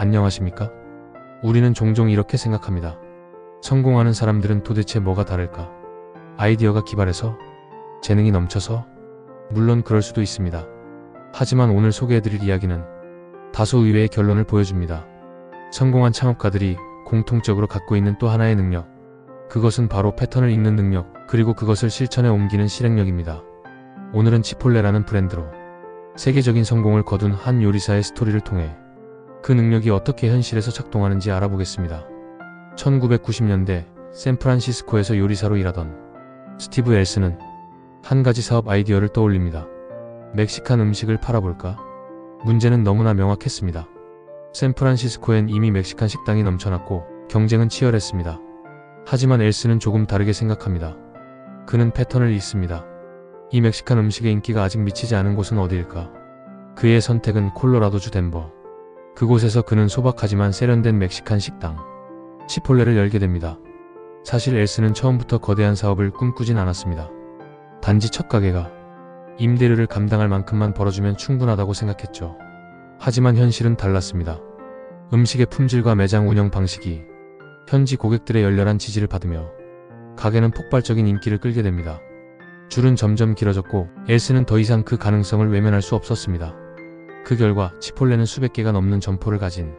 안녕하십니까? 우리는 종종 이렇게 생각합니다. 성공하는 사람들은 도대체 뭐가 다를까? 아이디어가 기발해서? 재능이 넘쳐서? 물론 그럴 수도 있습니다. 하지만 오늘 소개해드릴 이야기는 다소 의외의 결론을 보여줍니다. 성공한 창업가들이 공통적으로 갖고 있는 또 하나의 능력. 그것은 바로 패턴을 읽는 능력, 그리고 그것을 실천에 옮기는 실행력입니다. 오늘은 치폴레라는 브랜드로 세계적인 성공을 거둔 한 요리사의 스토리를 통해 그 능력이 어떻게 현실에서 작동하는지 알아보겠습니다. 1990년대 샌프란시스코에서 요리사로 일하던 스티브 엘스는 한 가지 사업 아이디어를 떠올립니다. 멕시칸 음식을 팔아볼까? 문제는 너무나 명확했습니다. 샌프란시스코엔 이미 멕시칸 식당이 넘쳐났고 경쟁은 치열했습니다. 하지만 엘스는 조금 다르게 생각합니다. 그는 패턴을 읽습니다. 이 멕시칸 음식의 인기가 아직 미치지 않은 곳은 어디일까? 그의 선택은 콜로라도주 덴버. 그곳에서 그는 소박하지만 세련된 멕시칸 식당, 치폴레를 열게 됩니다. 사실 엘스는 처음부터 거대한 사업을 꿈꾸진 않았습니다. 단지 첫 가게가 임대료를 감당할 만큼만 벌어주면 충분하다고 생각했죠. 하지만 현실은 달랐습니다. 음식의 품질과 매장 운영 방식이 현지 고객들의 열렬한 지지를 받으며 가게는 폭발적인 인기를 끌게 됩니다. 줄은 점점 길어졌고 엘스는 더 이상 그 가능성을 외면할 수 없었습니다. 그 결과 치폴레는 수백 개가 넘는 점포를 가진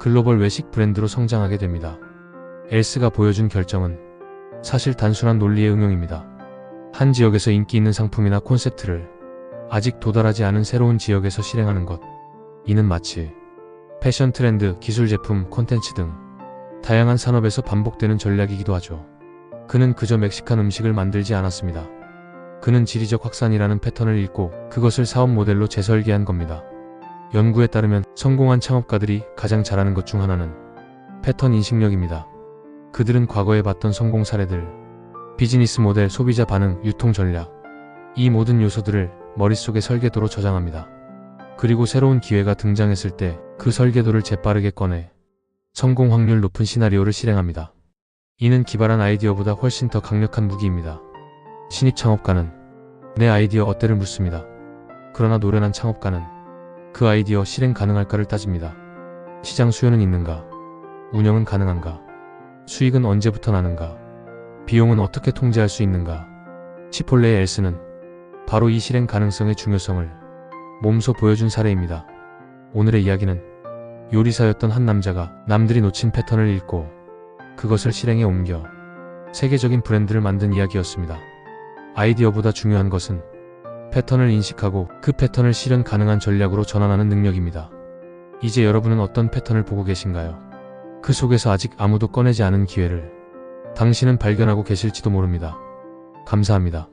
글로벌 외식 브랜드로 성장하게 됩니다. 엘스가 보여준 결정은 사실 단순한 논리의 응용입니다. 한 지역에서 인기 있는 상품이나 콘셉트를 아직 도달하지 않은 새로운 지역에서 실행하는 것. 이는 마치 패션 트렌드, 기술 제품, 콘텐츠 등 다양한 산업에서 반복되는 전략이기도 하죠. 그는 그저 멕시칸 음식을 만들지 않았습니다. 그는 지리적 확산이라는 패턴을 읽고 그것을 사업 모델로 재설계한 겁니다. 연구에 따르면 성공한 창업가들이 가장 잘하는 것 중 하나는 패턴 인식력입니다. 그들은 과거에 봤던 성공 사례들, 비즈니스 모델, 소비자 반응, 유통 전략, 이 모든 요소들을 머릿속에 설계도로 저장합니다. 그리고 새로운 기회가 등장했을 때 그 설계도를 재빠르게 꺼내 성공 확률 높은 시나리오를 실행합니다. 이는 기발한 아이디어보다 훨씬 더 강력한 무기입니다. 신입 창업가는 내 아이디어 어때를 묻습니다. 그러나 노련한 창업가는 그 아이디어 실행 가능할까를 따집니다. 시장 수요는 있는가? 운영은 가능한가? 수익은 언제부터 나는가? 비용은 어떻게 통제할 수 있는가? 치폴레의 엘스는 바로 이 실행 가능성의 중요성을 몸소 보여준 사례입니다. 오늘의 이야기는 요리사였던 한 남자가 남들이 놓친 패턴을 읽고 그것을 실행에 옮겨 세계적인 브랜드를 만든 이야기였습니다. 아이디어보다 중요한 것은 패턴을 인식하고 그 패턴을 실현 가능한 전략으로 전환하는 능력입니다. 이제 여러분은 어떤 패턴을 보고 계신가요? 그 속에서 아직 아무도 꺼내지 않은 기회를 당신은 발견하고 계실지도 모릅니다. 감사합니다.